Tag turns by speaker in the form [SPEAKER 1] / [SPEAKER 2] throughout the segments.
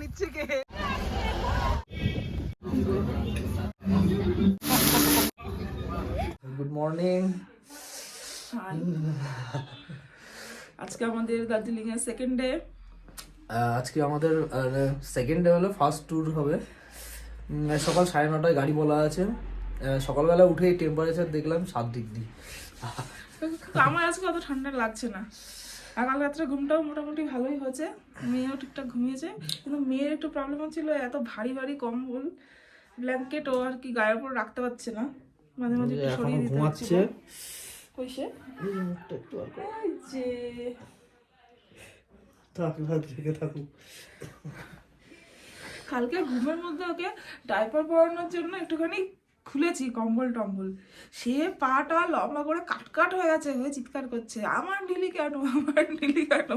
[SPEAKER 1] নিচ্ছে কে?
[SPEAKER 2] Good morning
[SPEAKER 1] আজকে আমাদের দার্জিলিং এর সেকেন্ড ডে
[SPEAKER 2] আজকে আমাদের সেকেন্ড ডে হলো ফার্স্ট ট্যুর হবে। সকাল সাড়ে নটায় গাড়ি বলা আছে। সকালবেলা উঠেই টেম্পারেচার দেখলাম সাত ডিগ্রি
[SPEAKER 1] আমার আজকে অত ঠান্ডা লাগছে না। আর কাল রাত্রে ঘুমটাও মোটামুটি ভালোই হয়েছে। মেয়েও ঠিকঠাক ঘুমিয়েছে। কিন্তু মেয়ের একটু প্রবলেম হচ্ছিল এত ভারী ভারী কম্বল ব্ল্যাঙ্কেট ও আর কি গায়ের উপর রাখতে পারছে না। মাঝে মাঝে একটু সরিয়ে দিতে
[SPEAKER 2] একটু আর
[SPEAKER 1] যে।
[SPEAKER 2] থাকুক।
[SPEAKER 1] কালকে ঘুমের মধ্যে ওকে ডাইপার পরানোর জন্য একটুখানি খুলেছি, কম্বল টম্বল। সে পাটা লম্বা করে কাটকাট হয়ে গেছে হয়ে চিৎকার করছে। আমার ঢিলি কেন? আমার ঢিলি কেন?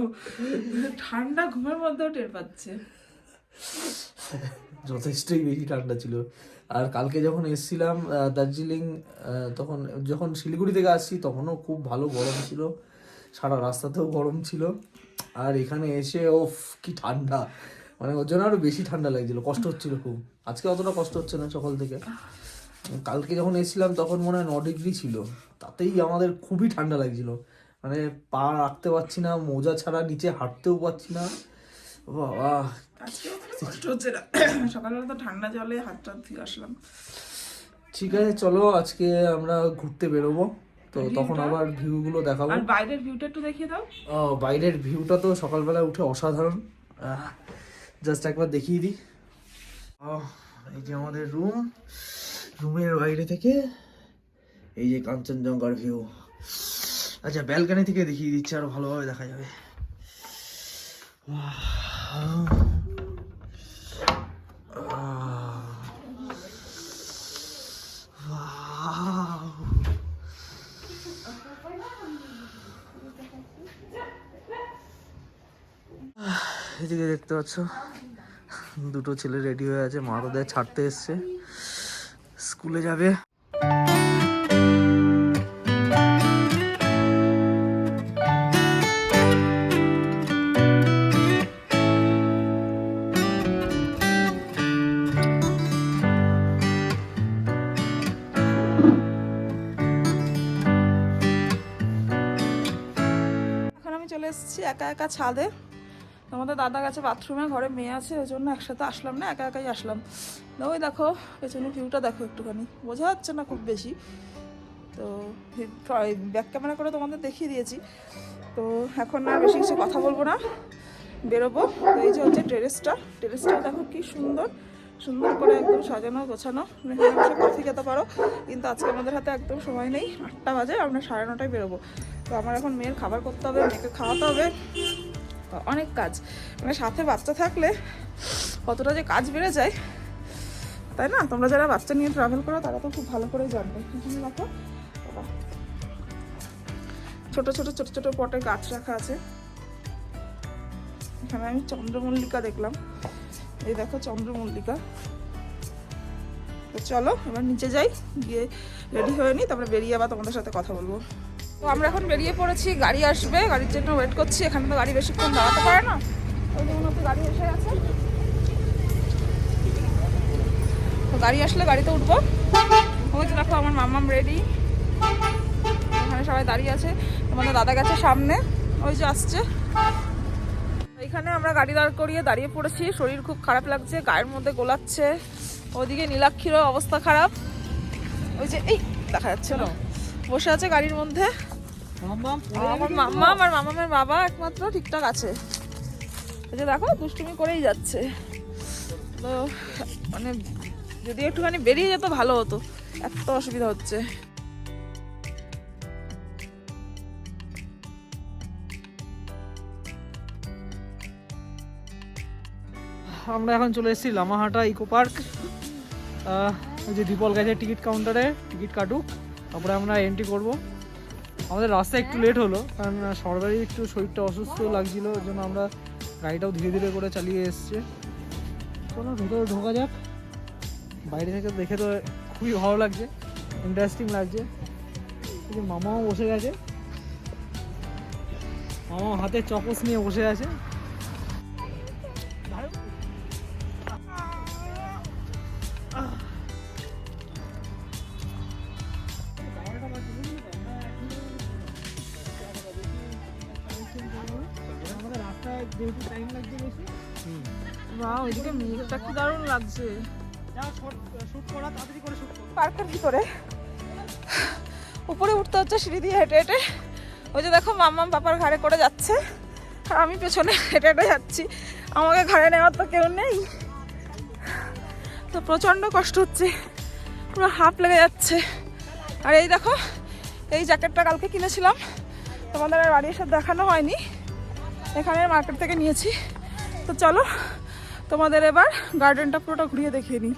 [SPEAKER 1] ঠান্ডা ঘুমের মধ্যেও টের পাচ্ছে।
[SPEAKER 2] যথেষ্টই বেশি ঠান্ডা ছিল। আর কালকে যখন এসছিলাম দার্জিলিং তখন যখন শিলিগুড়ি থেকে আসছি, তখনও খুব ভালো গরম ছিল। সারা রাস্তাতেও গরম ছিল। আর এখানে এসে ও কি ঠান্ডা। মানে ওর জন্য আরও বেশি ঠান্ডা লাগছিল। কষ্ট হচ্ছিল খুব। আজকে অতটা কষ্ট হচ্ছে না সকাল থেকে। কালকে যখন এসেছিলাম তখন মনে হয় ন ডিগ্রি ছিল। তাতেই আমাদের খুবই ঠান্ডা লাগছিল। মানে পা রাখতে পারছি না মোজা ছাড়া নিচে হাঁটতেও পারছি না। বাবা।
[SPEAKER 1] কষ্ট হচ্ছে না। সকালবেলা তো ঠান্ডা জলে হাত টাত ধুয়ে আসলাম।
[SPEAKER 2] ঠিক আছে চলো আজকে আমরা ঘুরতে বেরোবো। তো তখন আবার ভিউগুলো দেখাবো।
[SPEAKER 1] আর বাইরের ভিউটা একটু দেখিয়ে দাও।
[SPEAKER 2] ও, বাইরের ভিউটা তো সকালবেলা উঠে অসাধারণ। জাস্ট একবার দেখিয়ে দিই। এই যে আমাদের রুম রুমের বাইরে থেকে এই যে কাঞ্চনজঙ্ঘার ভিউ আচ্ছা ব্যালকানি থেকে দেখিয়ে দিচ্ছে, আরও ভালোভাবে দেখা যাবে. এদিকে দেখতে পাচ্ছ, দুটো ছেলে রেডি হয়ে আছে, মা ওদের ছাড়তে এসছে স্কুলে যাবে।
[SPEAKER 1] এখন আমি চলে এসেছি একা একা ছাদে। আমাদের দাদা গেছে বাথরুমে ঘরে মেয়ে আছে ওই জন্য একসাথে আসলাম না, একা একাই আসলাম। ওই দেখো, পেছনে ভিউটা দেখো একটুখানি। বোঝা যাচ্ছে না খুব বেশি। তো ব্যাক ক্যামেরা করে তোমাদের দেখিয়ে দিয়েছি। তো এখন আর বেশি কিছু কথা বলব না, বেরোবো। এই যে হচ্ছে টেরেসটা টেরেসটাও দেখো কি সুন্দর। সুন্দর করে একদম সাজানো, গোছানো। বসে কফি খেতে পারো, কিন্তু আজকে আমাদের হাতে একদম সময় নেই। আটটা বাজে, আমরা সাড়ে নটায় বেরোবো। তো আমার এখন মেয়ের খাবার করতে হবে, মেয়েকে খাওয়াতে হবে। অনেক কাজ। মানে সাথে বাচ্চা থাকলে কতটা যে কাজ বেড়ে যায়, তাই না? তোমরা যারা বাচ্চা নিয়ে ট্রাভেল করো, তারা তো খুব ভালো করেই জানবে। এখানে দেখো। ছোট ছোট ছোট ছোট পটে গাছ রাখা আছে। এখানে আমি চন্দ্রমল্লিকা দেখলাম। এই দেখো চন্দ্রমল্লিকা। চলো, এবার নিচে যাই, গিয়ে রেডি হয়ে নিই তারপরে বেরিয়ে আবার তোমাদের সাথে কথা বলব। তো আমরা এখন বেরিয়ে পড়েছি, গাড়ি আসবে, গাড়ির জন্য ওয়েট করছি, এখানে তো গাড়ি বেশিক্ষণ দাঁড়াতে পারে না। ওই জন্য তো গাড়ি এসে গেছে। তো গাড়ি আসলে গাড়িতে উঠবো। ওই দেখো আমার মাম্মাম রেডি এখানে সবাই দাঁড়িয়ে আছে। তোমাদের দাদা গেছে সামনে। ওই যে আসছে। এখানে আমরা গাড়ি দাঁড় করিয়ে দাঁড়িয়ে পড়েছি। শরীর খুব খারাপ লাগছে, গায়ের মধ্যে গোলাচ্ছে। ওদিকে নীলাক্ষীরও অবস্থা খারাপ। ওই যে, এই, দেখা যাচ্ছে না। বসে আছে গাড়ির মধ্যে। আমার মাম্মা, আমার মামামের বাবা একমাত্র ঠিকঠাক আছে। যে দেখো, দুষ্টুমি করেই যাচ্ছে। তো মানে যদি একটুখানি বেরিয়ে যেত ভালো হতো। এত অসুবিধা হচ্ছে।
[SPEAKER 3] আমরা এখন চলে এসেছি লামাহাটা ইকো পার্ক। যে দীপল গেছে টিকিট কাউন্টারে, টিকিট কাটুক। তারপরে আমরা এন্ট্রি করব। আমাদের রাস্তা একটু লেট হলো কারণ সরকারি একটু শরীরটা অসুস্থ লাগছিল ওই জন্য আমরা গাড়িটাও ধীরে ধীরে করে চালিয়ে এসছে। চলো ভেতরে ঢোকা যাক। বাইরে থেকে দেখে তো খুবই ভালো লাগছে ইন্টারেস্টিং লাগছে। মামাও বসে গেছে। মামা হাতে চকস নিয়ে বসে আছে। যেহেতু টাইম লাগছে বেশি।
[SPEAKER 1] বা ওইদিকে মেঘটা কি দারুণ লাগছে। পার্কের ভিতরে। উপরে উঠতে হচ্ছে সিঁড়ি দিয়ে হেঁটে হেঁটে। ওই যে দেখো মাম্মাম পাপার ঘাড়ে করে যাচ্ছে। আর আমি পেছনে হেঁটে হেঁটে যাচ্ছি। আমাকে ঘাড়ে নেওয়ার তো কেউ নেই। তো প্রচণ্ড কষ্ট হচ্ছে। পুরো হাফ লেগে যাচ্ছে। আর এই দেখো এই জ্যাকেটটা কালকে কিনেছিলাম। তোমাদের আর বাড়ি এসে দেখানো হয়নি। এখানে মার্কেট থেকে নিয়েছি। তো চলো তোমাদের এবার গার্ডেনটা পুরোটা ঘুরিয়ে দেখিয়ে নিই।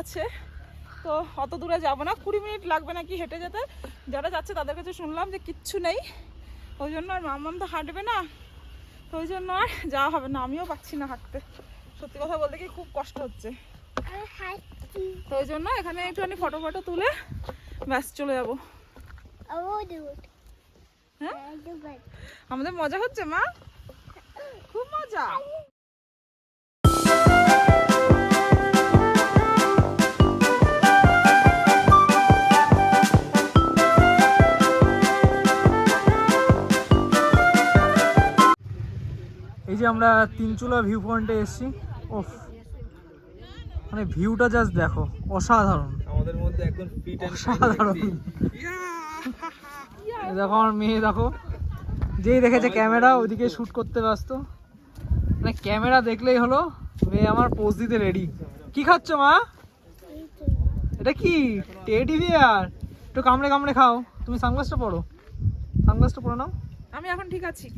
[SPEAKER 1] আছে। তো অত দূরে যাব না। কুড়ি মিনিট লাগবে নাকি হেঁটে যেতে। যারা যাচ্ছে তাদের কাছে শুনলাম যে কিচ্ছু নেই। ওই জন্য আর মামাম তো হাঁটবে না। তো ওই জন্য আর যাওয়া হবে না। আমিও পাচ্ছি না হাঁটতে। সত্যি কথা বলতে কি খুব কষ্ট হচ্ছে। তো ওই জন্য এখানে একটুখানি ফটো ফটো তুলে ব্যাস চলে যাব। হ্যাঁ? আমাদের মজা হচ্ছে মা? খুব মজা।
[SPEAKER 3] এই যে আমরা তিনচুলা ভিউ পয়েন্টে এসেছি। ওফ মানে ভিউটা জাস্ট দেখো অসাধারণ।
[SPEAKER 2] আমাদের মধ্যে একদম ফিট
[SPEAKER 3] অসাধারণ। দেখো আমার মেয়ে দেখো। যেই দেখেছে ক্যামেরা ওইদিকে শ্যুট করতে ব্যস্ত। মানে ক্যামেরা দেখলেই হলো মেয়ে আমার পোজ দিতে রেডি কি খাচ্ছ মা? এটা কি? টেডি বিয়ার একটু কামড়ে কামড়ে খাও। তুমি সানগ্লাসটা পড়ো সানগ্লাসটা পরে নাও।
[SPEAKER 1] আমি এখন ঠিক আছি।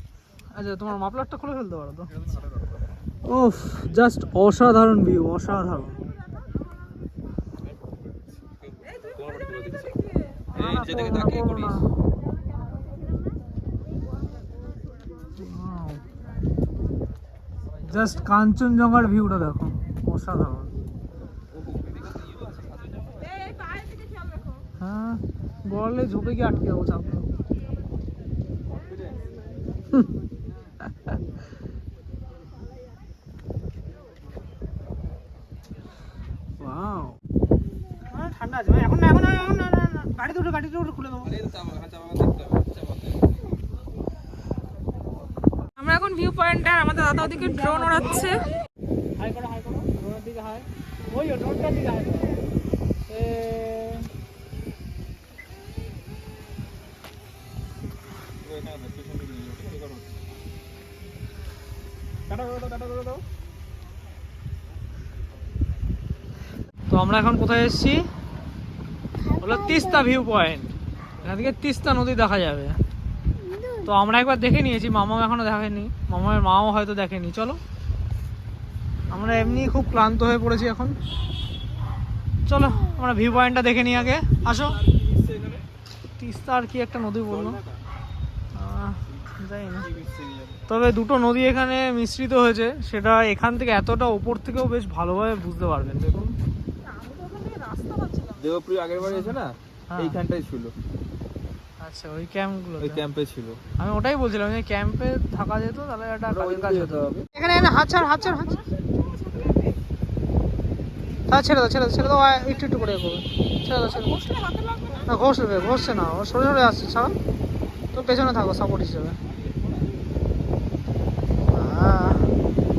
[SPEAKER 3] আচ্ছা তোমার মাফলারটা খুলে ফেলতে পারো তো। ওফ জাস্ট অসাধারণ ভিউ অসাধারণ। জাস্ট কাঞ্চনজঙ্ঘার ভিউটা দেখো অসাধারণ। হ্যাঁ বললে ঝোপে গিয়ে আটকে যাব চাপ নেই। Wow. হ্যাঁ, ঠান্ডা আছে ভাই, এখন না এখন না এখন না, না, না। গাড়িতে উঠে গাড়িতে উঠে খুলে দেবো
[SPEAKER 1] আমরা এখন ভিউ পয়েন্টে আর আমাদের দাদা ওদিকে ড্রোন ওড়াচ্ছে
[SPEAKER 3] হাই করো হাই করো ড্রোনের দিকে হাই ওই ড্রোনটার দিকে হাই করো এ টাটা করে দাও টাটা করে দাও। তো আমরা এখন কোথায় এসেছি? হলো তিস্তা ভিউ পয়েন্ট এখান থেকে তিস্তা নদী দেখা যাবে। তো আমরা একবার দেখে নিয়েছি মামাও এখনও দেখেনি মামার মাও হয়তো দেখেনি। চলো। আমরা এমনি খুব ক্লান্ত হয়ে পড়েছি এখন। চলো আমরা ভিউ পয়েন্টটা দেখে নিই আগে। আসো। তিস্তা আর কি একটা নদী বলল। না। তবে দুটো নদী এখানে মিশ্রিত হয়েছে সেটা এখান থেকে এতটা ওপর থেকেও বেশ ভালোভাবে বুঝতে পারবেন দেখুন।
[SPEAKER 2] দেবপ্রিয় আগের বারে এসে না
[SPEAKER 3] হ্যাঁ।
[SPEAKER 2] এইখানটাই ছিল।
[SPEAKER 3] আচ্ছা ওই ক্যাম্পগুলো
[SPEAKER 2] ওই ক্যাম্পে ছিল।
[SPEAKER 3] আমি ওটাই বলছিলাম যে ক্যাম্পে থাকা যেত তাহলে একটা কাজের কাজ
[SPEAKER 2] যেতে
[SPEAKER 3] হতো।
[SPEAKER 2] হবে।
[SPEAKER 3] এখানে এখানে হাত ছাড় হাত ছাড় হাত ছাড়। তা ছেড়ে দাও ছেড়ে দাও ছেড়ে দাও একটু একটু করে করবে ছেড়ে দাও ছেড়ে না? ঘষবে ঘষছে না। ও সরে সরে আসছে ছাড়ো। তো পেছনে থাকো সাপোর্ট হিসেবে।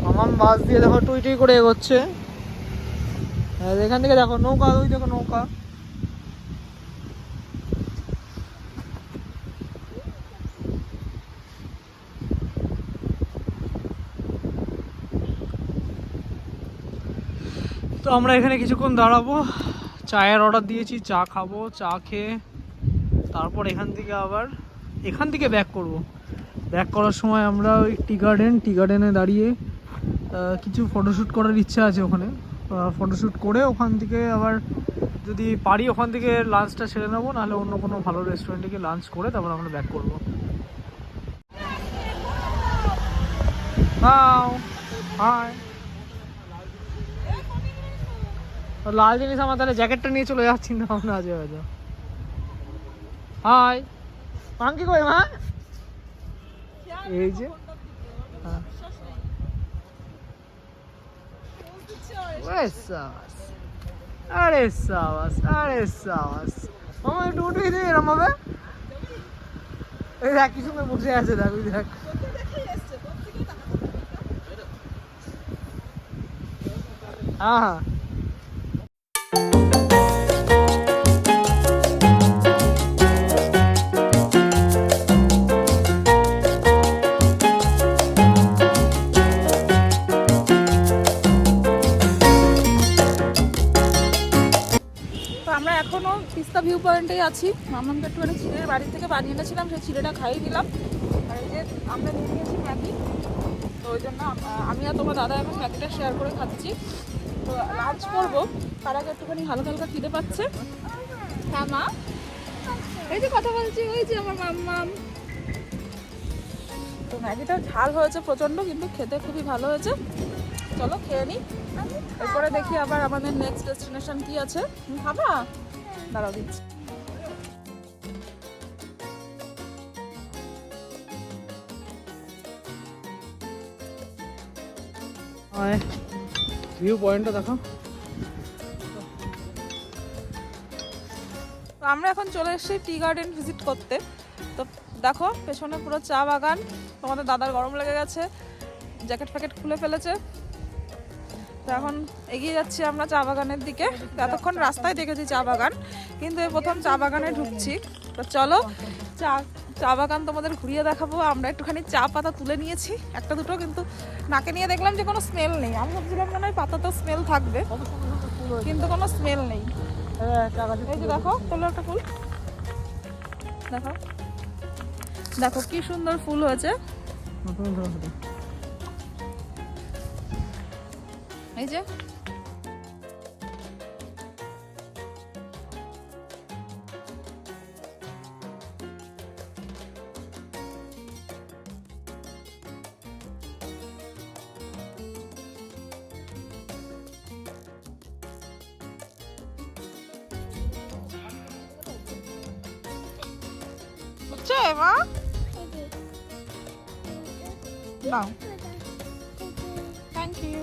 [SPEAKER 3] মামাম বাস দিয়ে দেখো টুই টুই করে এগোচ্ছে। আর এখান থেকে দেখো নৌকা ওই দেখো নৌকা। আমরা এখানে কিছুক্ষণ দাঁড়াবো। চায়ের অর্ডার দিয়েছি, চা খাব, চা খেয়ে তারপর এখান থেকে আবার, এখান থেকে ব্যাক করব। ব্যাক করার সময় আমরা ওই টি গার্ডেন টি গার্ডেনে দাঁড়িয়ে কিছু ফটোশ্যুট করার ইচ্ছা আছে ওখানে। ফটোশ্যুট করে ওখান থেকে আবার যদি পারি ওখান থেকে লাঞ্চটা সেরে নেব, নাহলে অন্য কোনো ভালো রেস্টুরেন্টে গিয়ে লাঞ্চ করে তারপর আমরা ব্যাক করব। হাই লাল জিনিস আমার তাহলে জ্যাকেটটা নিয়ে চলে যাচ্ছি, না আমরা আজে বাজে হাই। মাংকি কই, মা? এই যে হ্যাঁ। আরে আরে মামা, একটু ভাবে। এই দেখ, কি বসে আছে দেখ। হ্যাঁ হ্যাঁ।
[SPEAKER 1] আছি। মামামকে একটুখানি চিড়ের বাড়ি থেকে বানিয়ে এনেছিলাম, সেই চিড়েটা খাইয়ে দিলাম। আর এই যে আমরা নিয়ে নিয়েছি ম্যাগি, তো ওই জন্য আমি আর তোমার দাদা এখন ম্যাগিটা শেয়ার করে খাচ্ছি। তো লাঞ্চ করব, তার আগে একটুখানি হালকা হালকা খিদে পাচ্ছে। হ্যাঁ মা? এই যে কথা বলছি, ওই যে আমার মাম্মাম। তো ম্যাগিটা ঝাল হয়েছে প্রচণ্ড, কিন্তু খেতে খুবই ভালো হয়েছে। চলো খেয়ে নিই এরপরে দেখি আবার আমাদের নেক্সট ডেস্টিনেশন কি আছে। খাবা? দাঁড়াও দিচ্ছি।
[SPEAKER 3] ভিউ পয়েন্টটা দেখো।
[SPEAKER 1] তো আমরা এখন চলে এসেছি টি গার্ডেন ভিজিট করতে। তো দেখো পেছনে পুরো চা বাগান। তোমাদের দাদার গরম লেগে গেছে জ্যাকেট ফ্যাকেট খুলে ফেলেছে। তো এখন এগিয়ে যাচ্ছি আমরা চা বাগানের দিকে। এতক্ষণ রাস্তায় দেখেছি চা বাগান কিন্তু এই প্রথম চা বাগানে ঢুকছি। তো চলো চা চা বাগান তোমাদের ঘুরিয়ে দেখাবো। আমরা একটুখানি চা পাতা তুলে নিয়েছি একটা দুটো কিন্তু নাকে নিয়ে দেখলাম যে কোনো স্মেল নেই। আমি ভাবছিলাম মনে হয় পাতা তো স্মেল থাকবে কিন্তু কোনো স্মেল নেই। এই যে দেখো তোলো একটা ফুল। দেখো। দেখো কি সুন্দর ফুল হয়েছে। এই যে হচ্ছে মা নাও থ্যাংক ইউ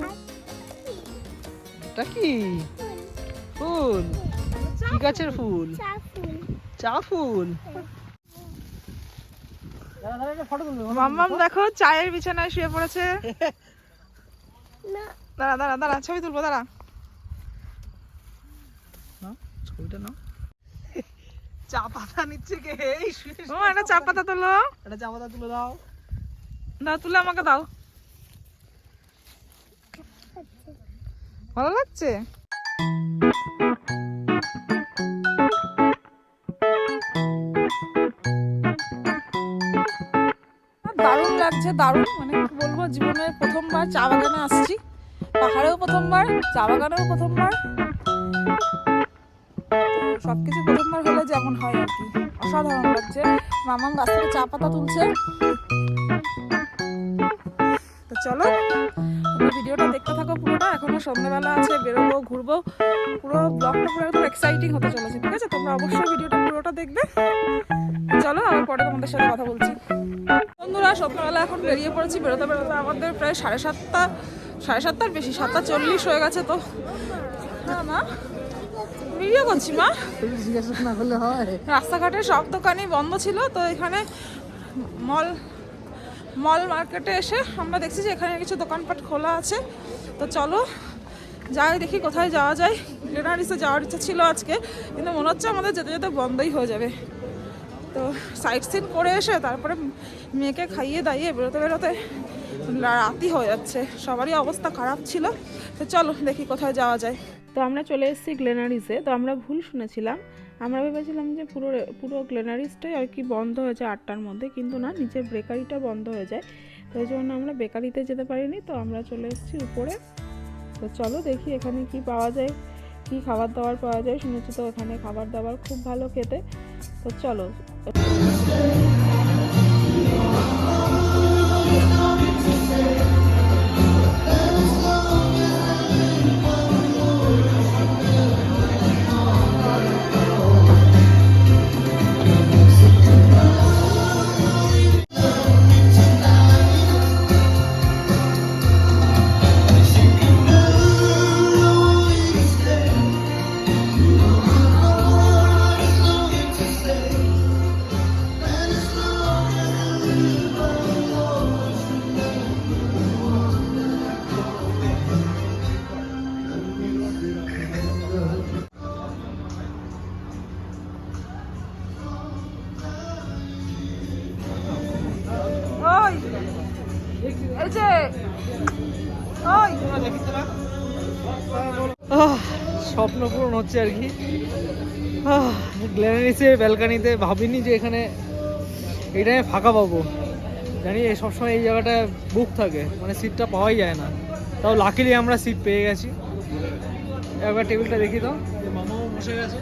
[SPEAKER 3] এটা কি? ফুল। কি গাছের ফুল? চা ফুল।
[SPEAKER 1] মাম্মাম দেখো চায়ের বিছানায় শুয়ে পড়েছে। দাঁড়া দাঁড়া দাঁড়া ছবি তুলবো দাঁড়া
[SPEAKER 3] ছবিটা নাও চা পাতা নিচ্ছে কে? এই
[SPEAKER 1] ও একটা চা পাতা তোলো।
[SPEAKER 3] একটা চা পাতা তুলে দাও।
[SPEAKER 1] দাও তুলে আমাকে দাও। ভালো লাগছে? দারুণ লাগছে দারুণ। মানে কি বলব জীবনে প্রথমবার চা বাগানে আসছি। পাহাড়েও প্রথমবার চা বাগানেও প্রথমবার। সব কিছু প্রথমবার হলে যেমন হয় আর কি। অসাধারণ লাগছে। মামাম গাছ থেকে চা পাতা তুলছে। তো চলো ভিডিওটা দেখতে থাকো পুরোটা। এখনও সন্ধ্যেবেলা আছে, বেরোবো, ঘুরবো। পুরো ব্লগটা পুরো একদম এক্সাইটিং হতে চলেছে, ঠিক আছে? তোমরা অবশ্যই ভিডিওটা পুরোটা দেখবে। চলো, আবার পরে তোমাদের সাথে কথা বলছি। বন্ধুরা সন্ধ্যাবেলা এখন বেরিয়ে পড়েছি, বেরোতে বেরোতে আমাদের প্রায় সাড়ে সাতটা, সাড়ে সাতটার বেশি, সাতটা চল্লিশ হয়ে গেছে তো। না মা ভিডিও করছি, মা।
[SPEAKER 3] জিজ্ঞাসা করলে হয়
[SPEAKER 1] রাস্তাঘাটে সব দোকানই বন্ধ ছিল, তো এখানে মল মল মার্কেটে এসে আমরা দেখছি যে এখানে কিছু দোকানপাট খোলা আছে। তো চলো যাই, দেখি কোথায় যাওয়া যায়। গ্রেনারিসে যাওয়ার ইচ্ছা ছিল আজকে, কিন্তু মনে হচ্ছে আমাদের যেতে যেতে বন্ধই হয়ে যাবে। তো সাইট সিন করে এসে তারপরে মেয়েকে খাইয়ে দাইয়ে বেরোতে বেরোতে রাতি হয়ে যাচ্ছে। সবারই অবস্থা খারাপ ছিল। তো চলো দেখি কোথায় যাওয়া যায়। তো আমরা চলে এসেছি গ্লেনারিসে তো আমরা ভুল শুনেছিলাম। আমরা ভেবেছিলাম যে পুরো পুরো গ্লেনারিসটাই আর কি বন্ধ হয়ে যায় আটটার মধ্যে, কিন্তু না, নিচের বেকারিটা বন্ধ হয়ে যায়। তো এই জন্য আমরা বেকারিতে যেতে পারিনি। তো আমরা চলে এসেছি উপরে। তো চলো দেখি এখানে কি পাওয়া যায়, কি খাবার দাবার পাওয়া যায়। শুনেছি তো এখানে খাবার দাবার খুব ভালো খেতে। তো চলো। এই যে ওই।
[SPEAKER 3] স্বপ্ন পূরণ হচ্ছে আর কি। গ্ল্যানারিসের ব্যালকানিতে ভাবিনি যে এখানে এই টাইমে ফাঁকা পাবো। জানি এই সবসময় এই জায়গাটা বুক থাকে মানে সিটটা পাওয়াই যায় না। তাও লাকিলি আমরা সিট পেয়ে গেছি। একবার টেবিলটা দেখি তো মামাও বসে গেছে।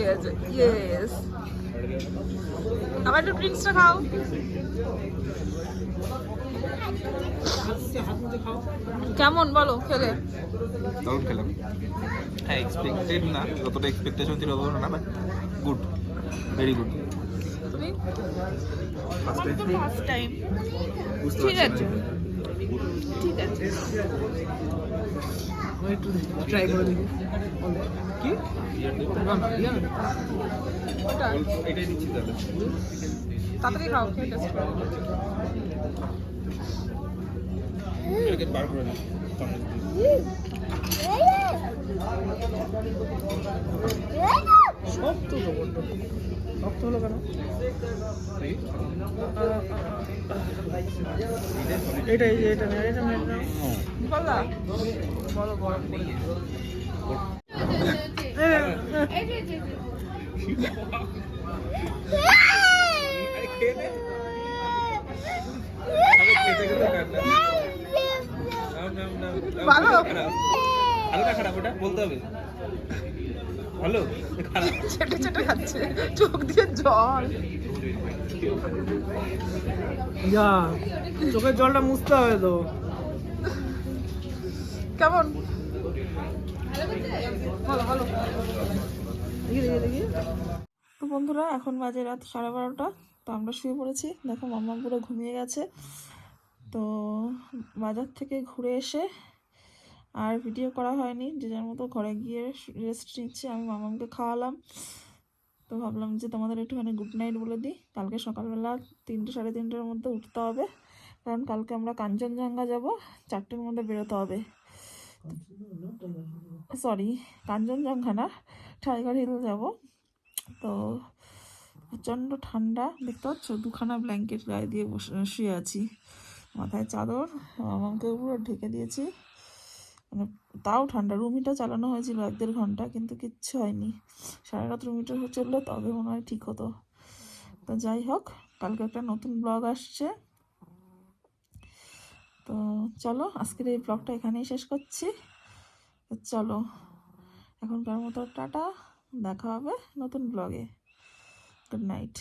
[SPEAKER 1] ইয়েস আবার একটু ড্রিঙ্কসটা খাও। কেমন বলো খেলে?
[SPEAKER 4] দারুণ খেলাম। হ্যাঁ এক্সপেক্টেড না যতটা এক্সপেকটেশন ছিল ততটা না বাট গুড ভেরি গুড
[SPEAKER 1] তুমি? ফার্স্ট টাইম ঠিক আছে। ঠিক আছে।
[SPEAKER 3] একটু ট্রাই করে দেখি কি না, না, না।
[SPEAKER 1] ওটা
[SPEAKER 4] এটাই দিচ্ছি তাহলে
[SPEAKER 1] তাড়াতাড়ি খাও খেয়ে টেস্ট করো।
[SPEAKER 4] বার করে নিই সামনে দিয়ে।
[SPEAKER 3] শক্ত তো বড্ড। শক্ত হলো কেন এটা এই যে এটা না এটা।
[SPEAKER 1] বললা বলো গরম করে। ভালো?
[SPEAKER 4] খারাপ ওটা বলতে হবে ভালো?
[SPEAKER 1] চেটে চেটে খাচ্ছে। চোখ দিয়ে জল।
[SPEAKER 3] যা চোখের জলটা মুছতে হবে তো।
[SPEAKER 1] কেমন? ভালো ভালো।
[SPEAKER 3] দেখি দেখি দেখি।
[SPEAKER 1] তো বন্ধুরা এখন বাজে রাত সাড়ে বারোটা। তো আমরা শুয়ে পড়েছি। দেখো মামা পুরো ঘুমিয়ে গেছে। তো বাজার থেকে ঘুরে এসে আর ভিডিও করা হয়নি। যে যার মতো ঘরে গিয়ে রেস্ট নিচ্ছি, আমি মামাকে খাওয়ালাম। তো ভাবলাম যে তোমাদের একটুখানি গুড নাইট বলে দিই। কালকে সকালবেলা তিনটে, সাড়ে তিনটের মধ্যে উঠতে হবে। কারণ কালকে আমরা কাঞ্চনজঙ্ঘা যাব, চারটের মধ্যে বেরোতে হবে। সরি কাঞ্চনজঙ্ঘা না টাইগার হিল যাব। তো প্রচণ্ড ঠান্ডা, দেখতে পাচ্ছ? দুখানা ব্ল্যাঙ্কেট গায়ে দিয়ে বসে, শুয়ে আছি। মাথায় চাদর আমাকে পুরো ঢেকে দিয়েছি। মানে তাও ঠান্ডা। রুম হিটার চালানো হয়েছিল এক দেড় ঘণ্টা, কিন্তু কিচ্ছু হয়নি। সারা রাত রুম হিটার চললে তবে মনে হয় ঠিক হতো। তো যাই হোক, কালকে একটা নতুন ব্লগ আসছে। তো চলো, আজকের এই ব্লগটা এখানেই শেষ করছি। চলো, এখনকার মতো টাটা, দেখা হবে নতুন ব্লগে। Good night.